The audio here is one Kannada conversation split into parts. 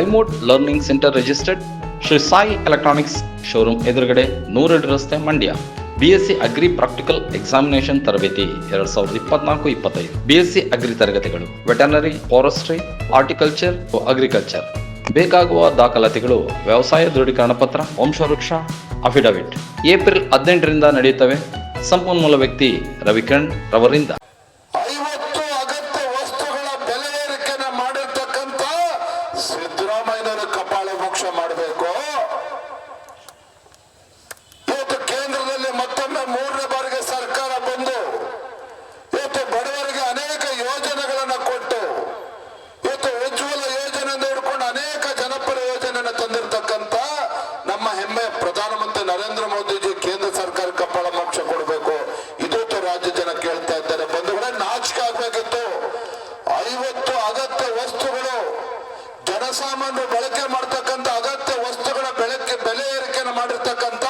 ಐಮೋಡ್ learning center registered Shri Sai electronics showroom ಎದುರುಗಡೆ ನೂರೆರಡು ರಸ್ತೆ Mandya. BSc agri practical examination ತರಬೇತಿ ಎರಡ್ ಸಾವಿರದ ಇಪ್ಪತ್ನಾಲ್ಕು, ಇಪ್ಪತ್ತೈದು. ಬಿಎಸ್ಸಿ ಅಗ್ರಿ ತರಗತಿಗಳು ವೆಟನರಿ ಫಾರೆಸ್ಟ್ರಿ ಹಾರ್ಟಿಕಲ್ಚರ್ ಅಗ್ರಿಕಲ್ಚರ್ ಬೇಕಾಗುವ ದಾಖಲಾತಿಗಳು, ವ್ಯವಸಾಯ ದೃಢೀಕರಣ ಪತ್ರ, ವಂಶವೃಕ್ಷ ಅಫಿಡವಿಟ್ ಏಪ್ರಿಲ್ ಹದಿನೆಂಟರಿಂದ ನಡೆಯುತ್ತವೆ. ಸಂಪನ್ಮೂಲ ವ್ಯಕ್ತಿ ರವಿಕಣ್ ರವರಿಂದ. ಜನಸಾಮಾನ್ಯರು ಬಳಕೆ ಮಾಡ್ತಕ್ಕಂಥ ಅಗತ್ಯ ವಸ್ತುಗಳ ಬೆಳಕೆ ಬೆಲೆ ಏರಿಕೆಯನ್ನು ಮಾಡಿರ್ತಕ್ಕಂಥ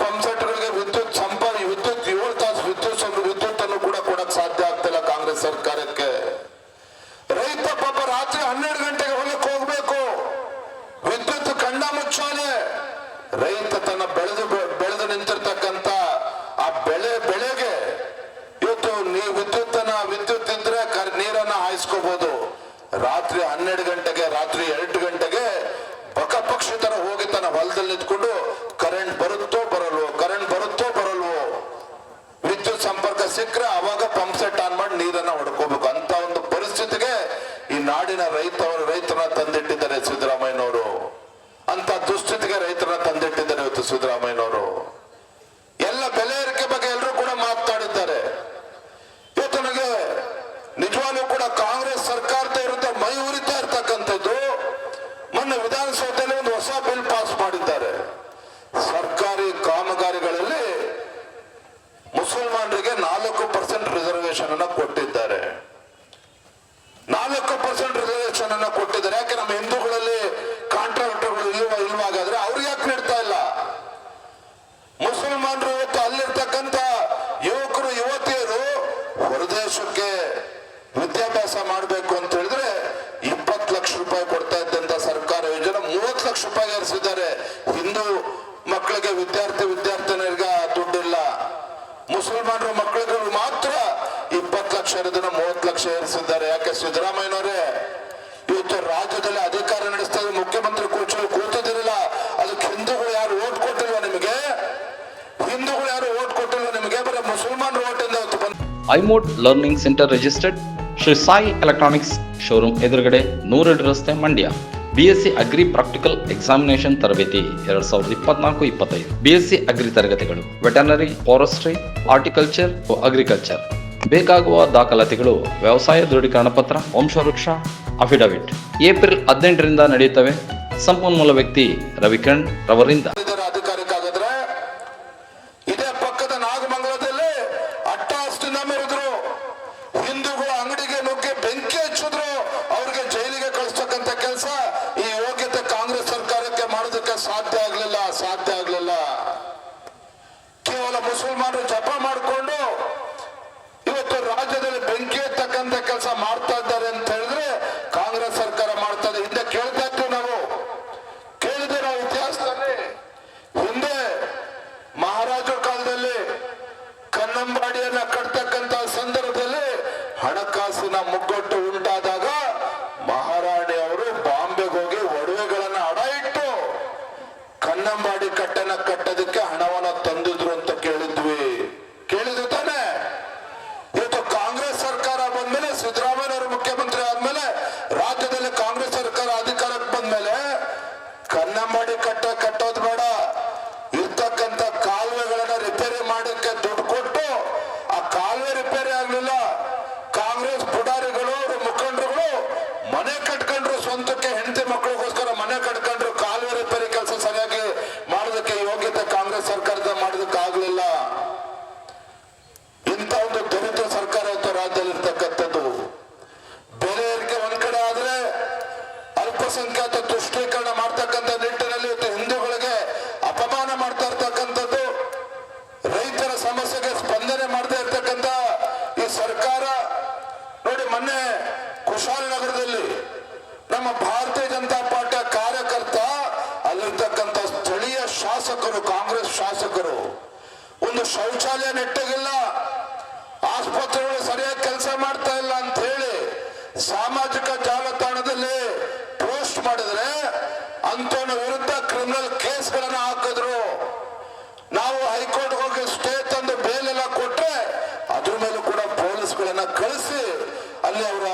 ಪಂಪ್ ಸೆಟ್ಗಳಿಗೆ ವಿದ್ಯುತ್ ಸಂಪರ್ಕ ವಿದ್ಯುತ್ ಏಳು ತಾಸು ವಿದ್ಯುತ್ ವಿದ್ಯುತ್ ಅನ್ನು ಕೂಡ ಕೊಡಕ್ ಸಾಧ್ಯ ಆಗ್ತಿಲ್ಲ ಕಾಂಗ್ರೆಸ್ ಸರ್ಕಾರಕ್ಕೆ. ರೈತ ಪಾಪ ರಾತ್ರಿ ಹನ್ನೆರಡು ಗಂಟೆಗೆ ಹೊಲಕ್ಕೆ ಹೋಗ್ಬೇಕು. ವಿದ್ಯುತ್ ಕಂಡ ಮುಚ್ಚಾಲೆ. ರೈತ ತನ್ನ ಬೆಳೆದು ಬೆಳೆದು ನಿಂತಿರ್ತಕ್ಕಂತ ಆ ಬೆಳೆ ಬೆಳೆಗೆ ಇವತ್ತು ನೀ ವಿದ್ಯುತ್ ಅನ್ನ ವಿದ್ಯುತ್ ಇದ್ರೆ ನೀರನ್ನ ಹಾಯಿಸ್ಕೋಬಹುದು ರಾತ್ರಿ ಹನ್ನೆರಡು ಗಂಟೆಗೆ, ರಾತ್ರಿ ಎರಡು ಗಂಟೆಗೆ ಪಕ್ಷ ತರ ಹೋಗಿ ತನ್ನ ಹೊಲದಲ್ಲಿ ನಿಂತ್ಕೊಂಡು ಮುಸಲ್ಮಾನರ, ಮಕ್ಕಳುಗಳು ಮಾತ್ರ ಇಪ್ಪತ್ತು ಲಕ್ಷ ಇರೋದನ್ನ ಮೂವತ್ತು ಲಕ್ಷ ಏರಿಸಿದ್ದಾರೆ. ಯಾಕೆ ಸಿದ್ದರಾಮಯ್ಯನವರೇ? ಇವತ್ತು ರಾಜ್ಯದಲ್ಲಿ ಅಧಿಕಾರ ನಡೆಸ್ತಾ ಮುಖ್ಯಮಂತ್ರಿ ಕೂಚಲು ಕೂತಿದ್ದಿರಲಿಲ್ಲ. ಅದಕ್ಕೆ ಹಿಂದೂಗಳು ಯಾರು ಓಟ್ ಕೊಟ್ಟಿಲ್ಲ ನಿಮಗೆ? ಹಿಂದೂಗಳು ಯಾರು ಓಟ್ ಕೊಟ್ಟಿಲ್ಲ ನಿಮಗೆ? ಬರೀ ಮುಸಲ್ಮಾನರು ಓಟ್ ಬಂದ ಐಮೋಡ್ learning center registered Shri Sai electronics showroom ಎದುರುಗಡೆ ನೂರೆರಡು ರಸ್ತೆ Mandya. BSc agri practical examination ತರಬೇತಿ ಎರಡ್ ಸಾವಿರದ ಇಪ್ಪತ್ನಾಲ್ಕು, ಇಪ್ಪತ್ತೈದು. ಬಿಎಸ್ಸಿ ಅಗ್ರಿ ತರಗತಿಗಳು ವೆಟನರಿ ಫಾರೆಸ್ಟ್ರಿ ಹಾರ್ಟಿಕಲ್ಚರ್ ಅಗ್ರಿಕಲ್ಚರ್ ಬೇಕಾಗುವ ದಾಖಲಾತಿಗಳು, ವ್ಯವಸಾಯ ದೃಢೀಕರಣ ಪತ್ರ, ವಂಶವೃಕ್ಷ ಅಫಿಡವಿಟ್ ಏಪ್ರಿಲ್ ಹದಿನೆಂಟರಿಂದ ನಡೆಯುತ್ತವೆ. ಸಂಪನ್ಮೂಲ ವ್ಯಕ್ತಿ ರವಿಕಿರಣ್ ರವರಿಂದ. ಕೇವಲ ಮುಸಲ್ಮಾನರು ಜಪ ಮಾಡಿಕೊಂಡು ಇವತ್ತು ರಾಜ್ಯದಲ್ಲಿ ಬೆಂಕಿ ಎತ್ತಕ್ಕಂಥ ಕೆಲಸ ಮಾಡ್ತಾ ಇದ್ದಾರೆ ಅಂತ ಹೇಳಿದ್ರೆ மதக்கடத்த ಶಾಸಕರು ಕಾಂಗ್ರೆಸ್ ಶಾಸಕರು, ಒಂದು ಶೌಚಾಲಯ ನೆಟ್ಟಗಿಲ್ಲ, ಆಸ್ಪತ್ರೆಗಳು ಸರಿಯಾಗಿ ಕೆಲಸ ಮಾಡ್ತಾ ಇಲ್ಲ ಅಂತ ಹೇಳಿ ಸಾಮಾಜಿಕ ಜಾಲತಾಣದಲ್ಲಿ ಪೋಸ್ಟ್ ಮಾಡಿದ್ರೆ ಅಂತವನ ವಿರುದ್ಧ ಕ್ರಿಮಿನಲ್ ಕೇಸ್ಗಳನ್ನ ಹಾಕಿದ್ರು. ನಾವು ಹೈಕೋರ್ಟ್ ಹೋಗಿ ಸ್ಟೇ ತಂದು ಬೇಲ್ ಎಲ್ಲ ಕೊಟ್ರೆ ಅದ್ರ ಮೇಲೂ ಕೂಡ ಪೊಲೀಸ್ಗಳನ್ನ ಕಳಿಸಿ ಅಲ್ಲಿ ಅವರ